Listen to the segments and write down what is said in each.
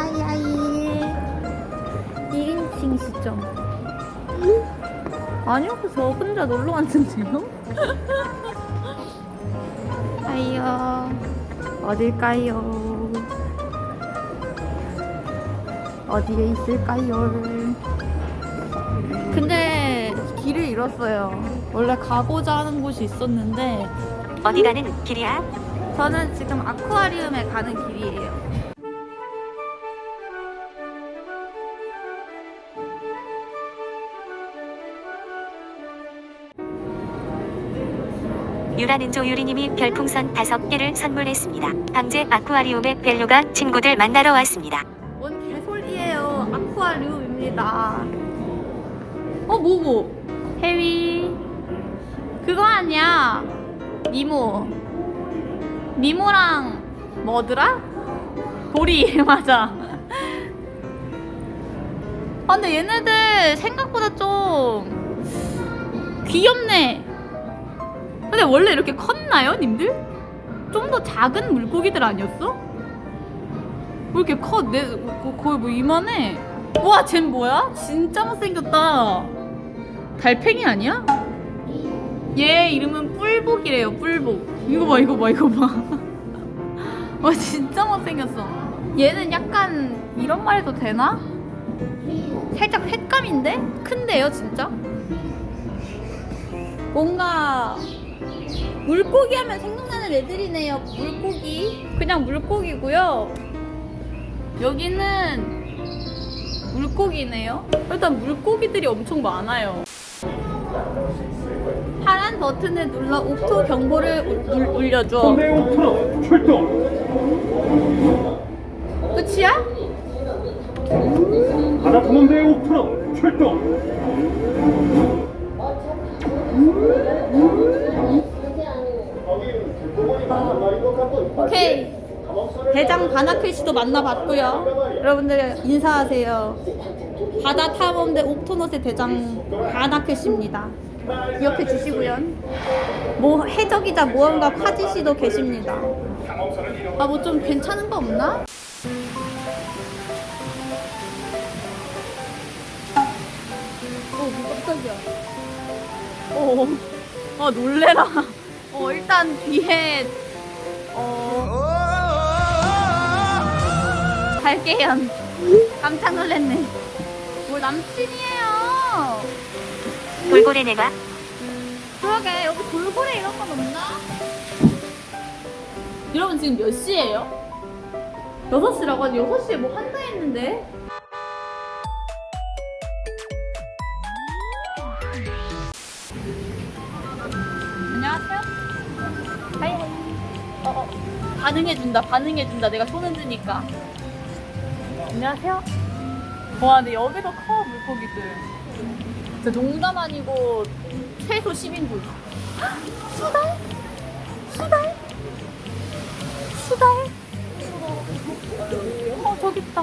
아이아이 1인칭 시점 아니요 저 혼자 놀러 왔는데요? 아이요. 어딜까요? 어디에 있을까요? 근데 길을 잃었어요. 원래 가고자 하는 곳이 있었는데 어디 가는 길이야? 저는 지금 아쿠아리움에 가는 길이에요 유라는조 유리님이 별풍선 5개를 선물했습니다. 강제 아쿠아리움에 벨루가 친구들 만나러 왔습니다. 뭔 개소리예요. 아쿠아리움입니다. 어, 뭐고? 해위. 그거 아니야. 니모. 니모랑 뭐더라? 도리, 맞아. 아, 근데 얘네들 생각보다 좀 귀엽네. 근데 원래 이렇게 컸나요, 님들? 좀 더 작은 물고기들 아니었어? 왜 이렇게 커? 내 거- 거의 뭐 이만해. 와, 쟨 뭐야? 진짜 못생겼다. 달팽이 아니야? 얘 이름은 뿔복이래요. 뿔복. 이거 봐, 이거 봐, 이거 봐. 와, 진짜 못생겼어. 얘는 약간 이런 말 해도 되나? 살짝 횟감인데? 큰데요, 진짜? 뭔가 물고기 하면 생각나는 애들이네요. 물고기. 그냥 물고기고요. 여기는 물고기네요. 일단 물고기들이 엄청 많아요. 파란 버튼을 눌러 옥토 경보를 울- 울- 울려줘. 선대 오프너 출동 끝이야? 바다 탐험대 오프너 출동 오케이. 대장 바나클 씨도 만나봤고요. 여러분들 인사하세요. 바다 탐험대 옥토넛의 대장 바나클 씨입니다. 기억해 주시고요. 뭐 해적이자 모험가 카지 씨도 계십니다. 아 뭐 좀 괜찮은 거 없나? 어 깜짝이야. 어, 어 놀래라. 어 일단 뒤에 어 달계현 깜짝 놀랐네. 뭐 남친이에요. 돌고래 내가 그러게 여기 돌고래 이런 건 없나? 여러분 지금 몇 시예요? 6시라고 하지 6시에 뭐 한다 했는데 어, 어. 반응해준다 반응해준다 내가 손 흔드니까 안녕하세요 와 근데 여기서 커 물고기들 진짜 농담 아니고 최소 10인분. 수달? 수달? 수달? 어, 저기 있다.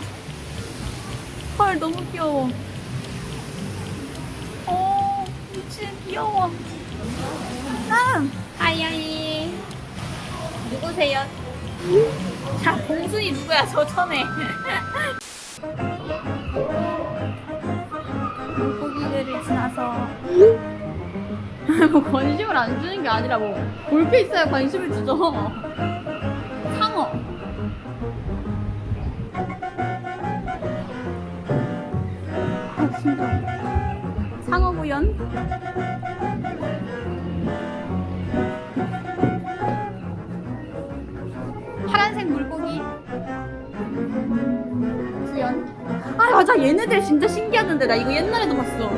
헐, 너무 귀여워. 어, 미친, 귀여워. 아! 아이 아이. 누구세요? 자, 봉순이 누구야, 저 전에. 물고기들을 지나서. 뭐 관심을 안 주는 게 아니라 뭐 볼게 있어야 관심을 주죠. 상어. 아 심장 상어 구연 아 얘네들 진짜 신기하던데. 나 이거 옛날에도 봤어.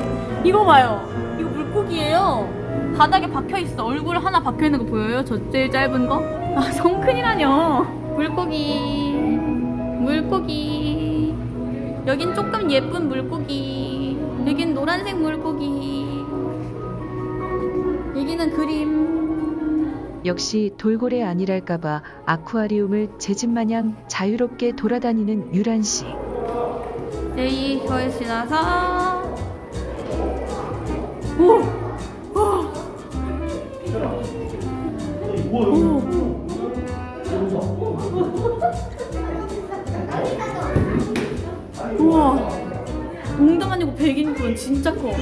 이거 봐요. 이거 물고기예요. 바닥에 박혀있어. 얼굴 하나 박혀있는 거 보여요? 저 제일 짧은 거? 아 성큰이라뇨. 물고기. 물고기. 여긴 조금 예쁜 물고기. 여긴 노란색 물고기. 여기는 그림. 역시 돌고래 아니랄까봐 아쿠아리움을 제 집 마냥 자유롭게 돌아다니는 유란 씨. 제이 혀에 지나서 오! 오! 오! 우와 농담 아니고 백인분 진짜 커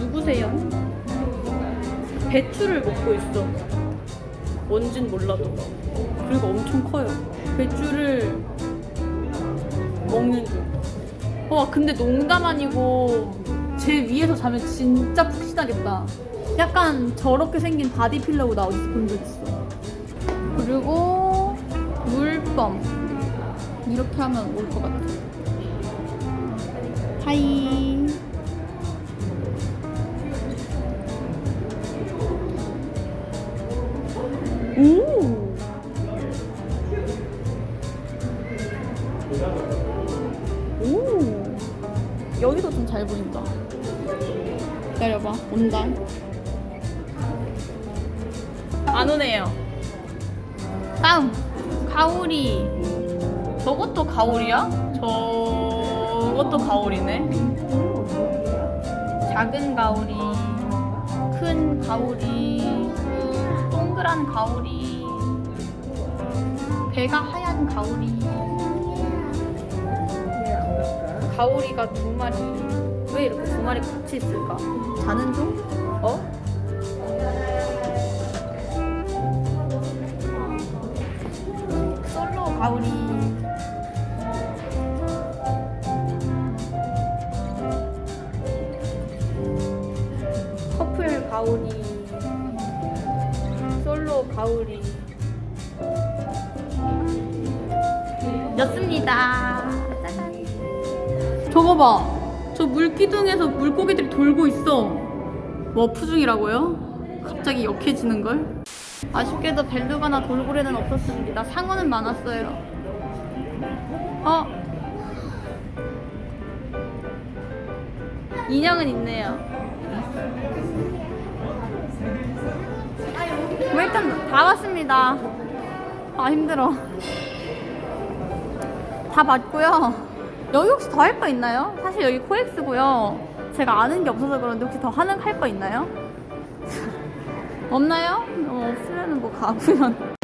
누구세요? 배추를 먹고 있어. 뭔진 몰라도. 그리고 엄청 커요. 배추를 먹는 중. 와 근데 농담 아니고 제 위에서 자면 진짜 푹신하겠다. 약간 저렇게 생긴 바디 필러고 나 어디서 본 적 있어. 그리고 물범 이렇게 하면 올 것 같아. 하이 오 오. 여기서 좀잘 보인다. 기다려봐. 온다. 안 오네요. 다음. 가오리. 저것도 가오리야? 저것도 가오리네. 작은 가오리. 큰 가오리 동그란 가오리 배가 하얀 가오리 가오리가 두 마리 왜 이렇게 두 마리 같이 있을까? 자는 중? 어? 솔로 가오리 커플 가오리 가오리 였습니다 저거 봐. 저 물기둥에서 물고기들이 돌고 있어. 워프 중이라고요? 갑자기 역해지는 걸? 아쉽게도 벨루가나 돌고래는 없었습니다. 상어는 많았어요. 어? 인형은 있네요. 일단 다 왔습니다. 아 힘들어. 다 봤고요. 여기 혹시 더 할 거 있나요? 사실 여기 코엑스고요. 제가 아는 게 없어서 그런데 혹시 더 하는 할 거 있나요? 없나요? 어, 없으면 뭐 가고요.